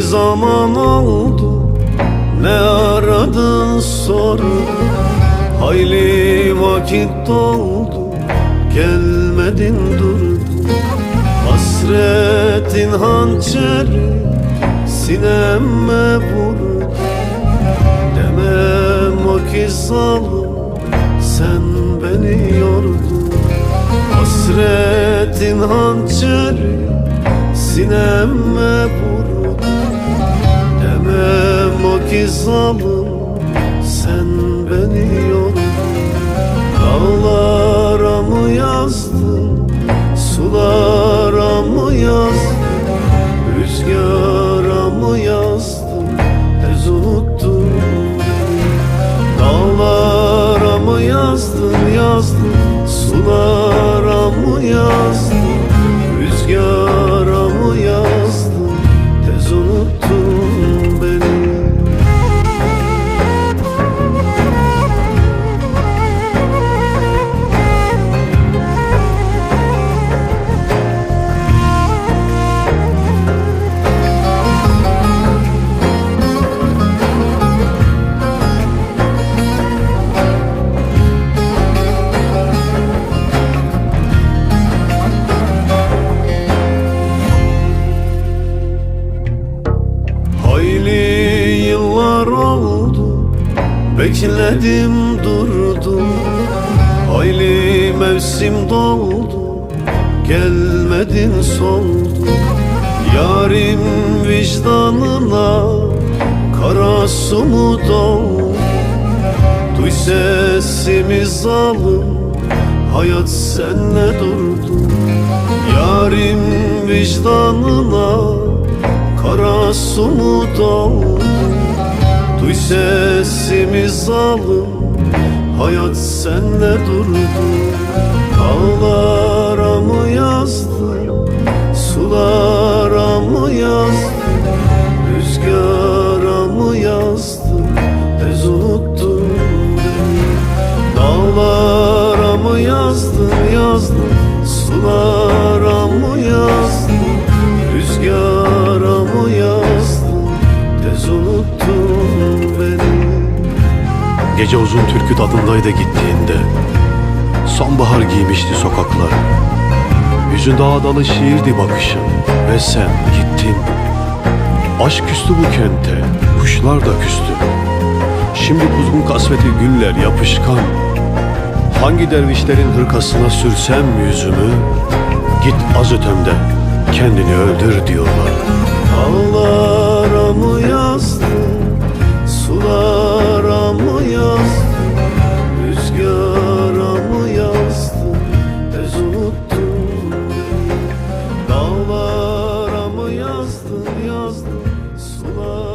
zaman oldu Ne aradın sordun Hayli vakit doldu Gelmedin durdun Hasretin hançeri Sineme vurdu. Demem o ki zalim Sen beni yordun. Hasretin hançeri Sineme vurdu Demem o ki zalim Sen beni yordun Dağlara mı yazdın Sulara Bekledim durdum. Hayli mevsim doldu. Gelmedin soldu Yarim vicdanına Kara su mu doldu? Duy sesimi zalim Hayat senle durdu. Yarim vicdanına Kara su mu doldu? Duy sesimi zalim Hayat senle durdu. Dağlara mı yazdın? Sulara mı yazdın? Rüzgara mı yazdın? Tez unuttun. Beni Dağlara mı yazdın? Yazdın. Sulara Gece uzun türkü tadındaydı gittiğinde. Sonbahar giymişti sokaklar. Yüzünde ağdalı şiirdi bakışın. Ve sen gittin. Aşk küstü bu kente Kuşlar da küstü. Şimdi kuzgun kasveti güller yapışkan. Hangi dervişlerin hırkasına sürsem yüzümü? Git az ötemde kendini öldür diyorlar slow.